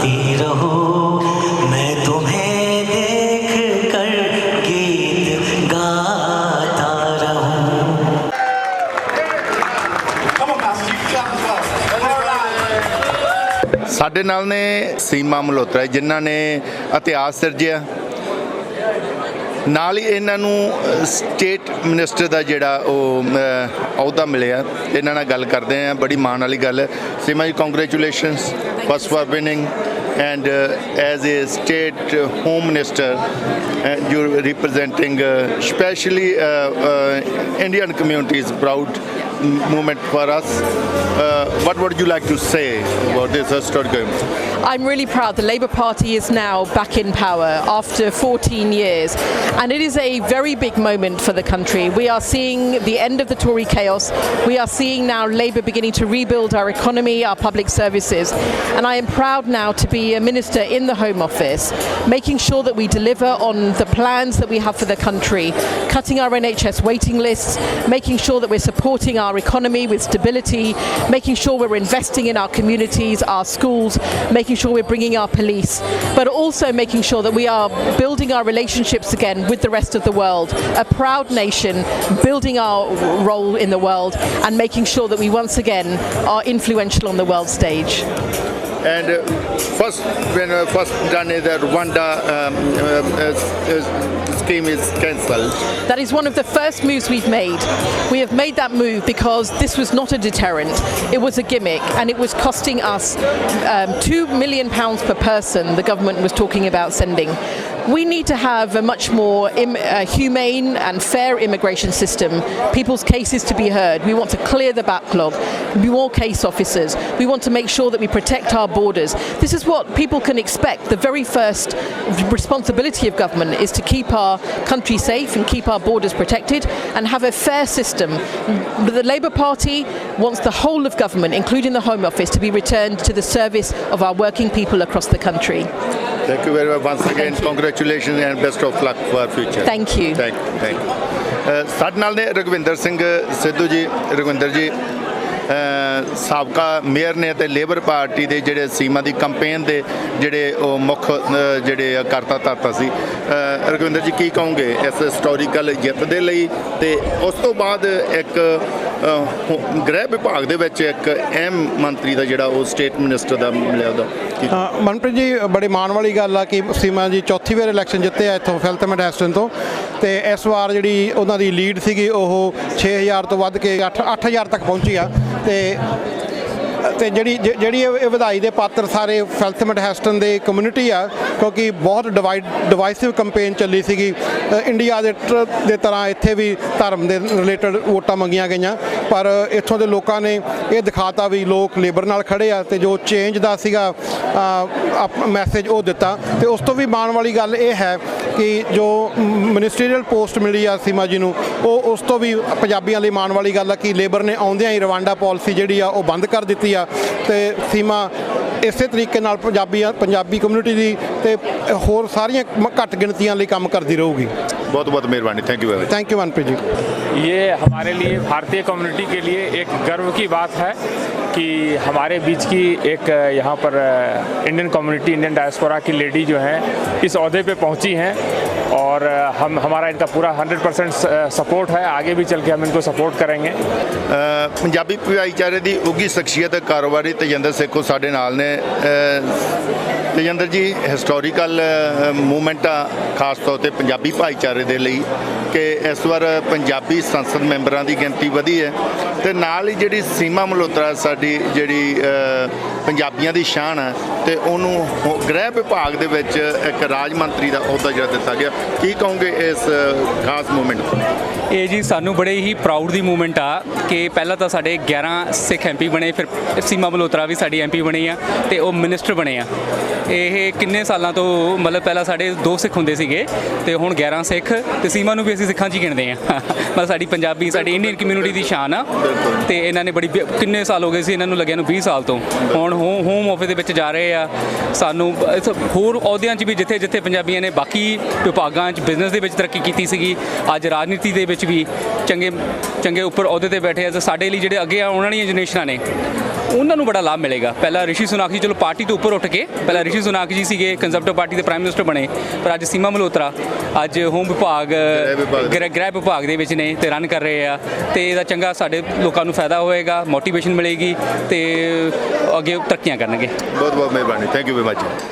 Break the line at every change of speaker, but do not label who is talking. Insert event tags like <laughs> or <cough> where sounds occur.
गाती रहो मैं तुम्हें ਸਾਡੇ ਨਾਲ ਨੇ ਸੀਮਾ ਮਲਹੋਤਰਾ ਜੀ, ਜਿਨ੍ਹਾਂ ਨੇ ਇਤਿਹਾਸ ਸਿਰਜਿਆ। ਨਾਲ ਹੀ ਇਹਨਾਂ ਨੂੰ ਸਟੇਟ ਮਿਨਿਸਟਰ ਦਾ ਜਿਹੜਾ ਉਹ ਅ, ਅਹੁਦਾ ਮਿਲਿਆ ਇਹਨਾਂ ਨਾਲ ਗੱਲ ਕਰਦੇ ਆ ਬੜੀ ਮਾਣ ਵਾਲੀ ਗੱਲ ਹੈ Seema ji congratulations first for winning and uh, as a state uh, home minister uh, you're representing uh, especially uh, uh, indian communities proud m- moment for us uh, what would you like to say about this historic event?
I'm really proud the Labour Party is now back in power after 14 years, and it is a very big moment for the country. We are seeing the end of the Tory chaos. We are seeing now Labour beginning to rebuild our economy, our public services, and I am proud now to be a minister in the Home Office, making sure that we deliver on the plans that we have for the country, cutting our NHS waiting lists, making sure that we're supporting our economy with stability, making sure we're investing in our communities, our schools, making sure we're bringing our police, but also making sure that we are building our relationships again with the rest of the world. A proud nation, building our role in the world, and making sure that we once again are influential on the world stage.
And uh, first, when uh, first done is that Rwanda um, uh, is cancelled.
That is one of the first moves we've made. We have made that move because this was not a deterrent. It was a gimmick and it was costing us um, two million pounds per person, the government was talking about sending. We need to have a much more Im- uh, humane and fair immigration system, people's cases to be heard. We want to clear the backlog, more case officers. We want to make sure that we protect our borders. This is what people can expect. The very first responsibility of government is to keep our country safe and keep our borders protected and have a fair system. The Labour Party wants the whole of government, including the Home Office, to be returned to the service of our working people across the country.
Thank you very much once again. Congratulations and best of luck for future.
Thank you.
Thank you. Thank you. ਅ, ਸਾਡੇ ਨਾਲ ਨੇ ਰਗਵਿੰਦਰ ਸਿੰਘ ਸਿੱਧੂ ਜੀ ਰਗਵਿੰਦਰ ਜੀ ਅ, ਸਾਬਕਾ mayor ਨੇ ਤੇ labour party ਦੇ ਜਿਹੜੇ ਸੀਮਾ ਦੀ campaign ਦੇ ਜਿਹੜੇ ਉਹ ਮੁੱਖ ਅ, ਜਿਹੜੇ ਕਰਤਾ ਧਰਤਾ ਸੀ। ਅ, ਰਗਵਿੰਦਰ ਜੀ ਕੀ ਕਹੋਗੇ ਇਸ ਹਿਸਟੋਰੀਕਲ ਜਿੱਤ ਦੇ ਲਈ? ਤੇ ਉਸ ਤੋਂ ਬਾਅਦ ਇੱਕ ਗ੍ਰਹਿ ਵਿਭਾਗ ਦੇ ਵਿੱਚ ਇੱਕ ਅਹਿਮ ਮੰਤਰੀ ਦਾ ਜਿਹੜਾ ਉਹ ਸਟੇਟ ਮਿਨਿਸਟਰ ਦਾ ਮਿਲਿਆ ਉਹਦਾ
ਮਨਪ੍ਰੀਤ ਜੀ ਬੜੇ ਮਾਣ ਵਾਲੀ ਗੱਲ ਆ ਕਿ ਸੀਮਾ ਜੀ ਚੌਥੀ ਵਾਰ ਇਲੈਕਸ਼ਨ ਜਿੱਤੇ ਆ ਇੱਥੋਂ ਫਿਲਥਮੈਂਟ ਹੈਸਟਨ ਤੋਂ। ਤੇ ਇਸ ਵਾਰ ਜਿਹੜੀ ਉਹਨਾਂ ਦੀ ਲੀਡ ਸੀਗੀ, ਉਹ 6000 ਤੋਂ ਵੱਧ ਕੇ 8 8000 ਤੱਕ ਪਹੁੰਚੀ ਆ। ਤੇ ਤੇ ਜਿਹੜੀ ਜ- ਜਿਹੜੀ ਇਹ ਵਧਾਈ ਦੇ ਪਾਤਰ ਸਾਰੇ ਫਿਲਥਮੈਂਟ ਹੈਸਟਨ ਦੇ ਕਮਿਊਨਿਟੀ ਆ, ਕਿਉਂਕਿ ਬਹੁਤ ਡਿਵਾਈਡ ਡਿਵਾਈਸਿਵ ਕੈਂਪੇਨ ਚੱਲੀ ਸੀਗੀ। ਇੰਡੀਆ ਦੇ ਟਰ- ਦੇ ਤਰ੍ਹਾਂ ਇੱਥੇ ਵੀ ਧਰਮ ਦੇ ਰਿਲੇਟਡ ਵੋਟਾਂ ਮੰਗੀਆਂ ਗਈਆਂ। ਪਰ ਇੱਥੋਂ ਦੇ ਲੋਕਾਂ ਨੇ ਇਹ ਦਿਖਾਤਾ ਵੀ ਲੋਕ ਲੇਬਰ ਨਾਲ ਖੜੇ ਆ ਤੇ ਜੋ ਚੇਂਜ ਦਾ ਸੀਗਾ ਮੈਸੇਜ ਉਹ ਦਿੱਤਾ। ਤੇ ਉਸ ਤੋਂ ਵੀ ਮਾਣ ਵਾਲੀ ਗੱਲ ਇਹ ਹੈ ਕਿ ਜੋ ਮਿਨਿਸਟਰੀਅਲ ਪੋਸਟ ਮਿਲੀ ਆ ਸੀਮਾ ਜੀ ਨੂੰ, ਉਹ ਉਸ ਤੋਂ ਵੀ ਪੰਜਾਬੀਆਂ ਲਈ ਮਾਣ ਵਾਲੀ ਗੱਲ ਆ ਕਿ ਲੇਬਰ ਨੇ ਆਉਂਦਿਆਂ ਹੀ ਰਵਾਂਡਾ ਪਾਲਿਸੀ ਜਿਹੜੀ ਆ ਉਹ ਬੰਦ ਕਰ ਦਿੱਤੀ ਆ। ਤੇ ਸੀਮਾ ਇਸੇ ਤਰੀਕੇ ਨਾਲ ਪੰਜਾਬੀਆਂ ਪੰਜਾਬੀ ਕਮਿਊਨਿਟੀ ਦੀ ਤੇ ਹੋਰ ਸਾਰੀਆਂ ਮ- ਘੱਟ ਗਿਣਤੀਆਂ ਲਈ ਕੰਮ ਕਰਦੀ ਰਹੂਗੀ
ਬਹੁਤ ਬਹੁਤ ਮਿਹਰਬਾਨੀ thank you very much
thank you Manpreet ji
ये हमारे लिए भारतीय कम्युनिटी के लिए एक गर्व की बात है कि हमारे बीच की एक यहाँ पर इंडियन कम्युनिटी इंडियन डायस्पोरा की लेडी जो हैं इस अहदे पे पहुँची हैं और हम हमारा इनका पूरा 100 परसेंट सपोर्ट है आगे भी चल के हम इनको सपोर्ट करेंगे
ਅ, ਪੰਜਾਬੀ ਭਾਈਚਾਰੇ ਦੀ ਉੱਗੀ ਸ਼ਖਸੀਅਤ ਕਾਰੋਬਾਰੀ ਤੇਜਿੰਦਰ ਸੇਖੋ ਸਾਡੇ ਨਾਲ ਨੇ ਅ, ਤੇਜਿੰਦਰ ਜੀ ਹਿਸਟੋਰੀਕਲ ਮੂਵਮੈਂਟ ਆ ਖਾਸ ਤੌਰ ਤੇ ਪੰਜਾਬੀ ਭਾਈਚਾਰੇ ਦੇ ਲਈ ਕਿ ਇਸ ਵਾਰ ਪੰਜਾਬੀ ਸੰਸਦ ਮੈਂਬਰਾਂ ਦੀ ਗਿਣਤੀ ਵਧੀ ਹੈ ਤੇ ਨਾਲ ਹੀ ਜਿਹੜੀ ਸੀਮਾ ਮਲਹੋਤਰਾ ਸਾਡੀ ਜਿਹੜੀ ਅ, ਪੰਜਾਬੀਆਂ ਦੀ ਸ਼ਾਨ ਹੈ ਤੇ ਉਹਨੂੰ ਗ੍ਰਹਿ ਵਿਭਾਗ ਦੇ ਵਿੱਚ ਇੱਕ ਰਾਜ ਮੰਤਰੀ ਦਾ ਅਹੁਦਾ ਜਿਹੜਾ ਦਿੱਤਾ ਗਿਆ। ਕੀ ਕਹੋਗੇ ਇਸ ਖਾਸ ਮੂਵਮੈਂਟ ਤੋਂ?
ਇਹ ਜੀ ਸਾਨੂੰ ਬੜੇ ਹੀ ਪ੍ਰਾਊਡ ਦੀ ਮੂਮੈਂਟ ਆ ਕਿ ਪਹਿਲਾਂ ਤਾਂ ਸਾਡੇ 11 ਸਿੱਖ ਐਮਪੀ ਬਣੇ ਫਿਰ ਸੀਮਾ ਮਲਹੋਤਰਾ ਵੀ ਸਾਡੀ ਐਮਪੀ ਬਣੀ ਆ ਤੇ ਉਹ ਮਿਨਿਸਟਰ ਬਣੇ ਆ। ਇਹ ਕਿੰਨੇ ਸਾਲਾਂ ਤੋਂ ਮਤਲਬ ਪਹਿਲਾਂ ਸਾਡੇ ਦੋ ਸਿੱਖ ਹੁੰਦੇ ਸੀਗੇ ਤੇ ਹੁਣ 11 ਸਿੱਖ ਤੇ ਸੀਮਾ ਨੂੰ ਵੀ ਅਸੀਂ ਸਿੱਖਾਂ 'ਚ ਹੀ ਗਿਣਦੇ ਆ। <laughs> ਮਤਲਬ ਸਾਡੀ ਪੰਜਾਬੀ ਸਾਡੀ ਇੰਡੀਅਨ ਕਮਿਊਨਿਟੀ ਦੀ ਸ਼ਾਨ ਆ ਤੇ ਇਹਨਾਂ ਨੇ ਬੜੀ ਕਿੰਨੇ ਸਾਲ ਹੋ ਗਏ ਸੀ ਇਹਨਾਂ ਨੂੰ ਲੱਗਿਆ ਨੂੰ 20 ਸਾਲ ਤੋਂ? ਹੁਣ ਹੋ- ਹੋਮ ਆਫਿਸ ਦੇ ਵਿੱਚ ਜਾ ਰਹੇ ਆ। ਸਾਨੂੰ ਹੋਰ ਅਹੁਦਿਆਂ 'ਚ ਵੀ ਜਿੱਥੇ ਜਿੱਥੇ ਪੰਜਾਬੀਆਂ ਨੇ ਬਾਕੀ ਵਿਭਾਗਾਂ 'ਚ ਬਿਜ਼ਨਸ ਦੇ ਵਿੱਚ ਤਰੱਕੀ ਕੀਤੀ ਸੀਗੀ, ਅੱਜ ਰਾਜਨੀਤੀ ਦੇ ਵਿੱਚ ਵੀ ਚੰਗੇ ਚੰਗੇ ਉੱਪਰ ਅਹੁਦੇ ਤੇ ਬੈਠੇ ਆ। ਤੇ ਸਾਡੇ ਲਈ ਜਿਹੜੇ ਅੱਗੇ ਆ, ਉਹਨਾਂ ਵਾਲੀਆਂ ਜਨਰੇਸ਼ਨਾਂ ਨੇ ਉਹਨਾਂ ਨੂੰ ਬੜਾ ਲਾਭ ਮਿਲੇਗਾ। ਪਹਿਲਾਂ ਰਿਸ਼ੀ ਸੁਨਾਕ ਜੀ ਚਲੋ ਪਾਰਟੀ ਤੋਂ ਉੱਪਰ ਉੱਠ ਕੇ ਪਹਿਲਾਂ ਰਿਸ਼ੀ ਸੁਨਾਕ ਜੀ ਸੀਗੇ ਕੰਜ਼ਰਵੇਟਿਵ ਪਾਰਟੀ ਦੇ ਪ੍ਰਾਈਮ ਮਿਨਿਸਟਰ ਬਣੇ ਪਰ ਅੱਜ ਸੀਮਾ ਮਲਹੋਤਰਾ ਅੱਜ ਹੋਮ ਵਿਭਾਗ ਗ੍ਰਹਿ ਵਿਭਾਗ ਦੇ ਵਿੱਚ। ਨੇ ਤੇ ਰਨ ਕਰ ਰਹੇ ਆ। ਤੇ ਇਹਦਾ ਚੰਗਾ ਸਾਡੇ ਲੋਕਾਂ ਨੂੰ ਫਾਇਦਾ ਹੋਏਗਾ ਮੋਟੀਵੇਸ਼ਨ ਮਿਲੇਗੀ ਤੇ ਅੱਗੇ ਤਰੱਕੀਆਂ ਕਰਨਗੇ।
ਬਹੁਤ ਬਹੁਤ ਮਿਹਰਬਾਨੀ। Thank you very much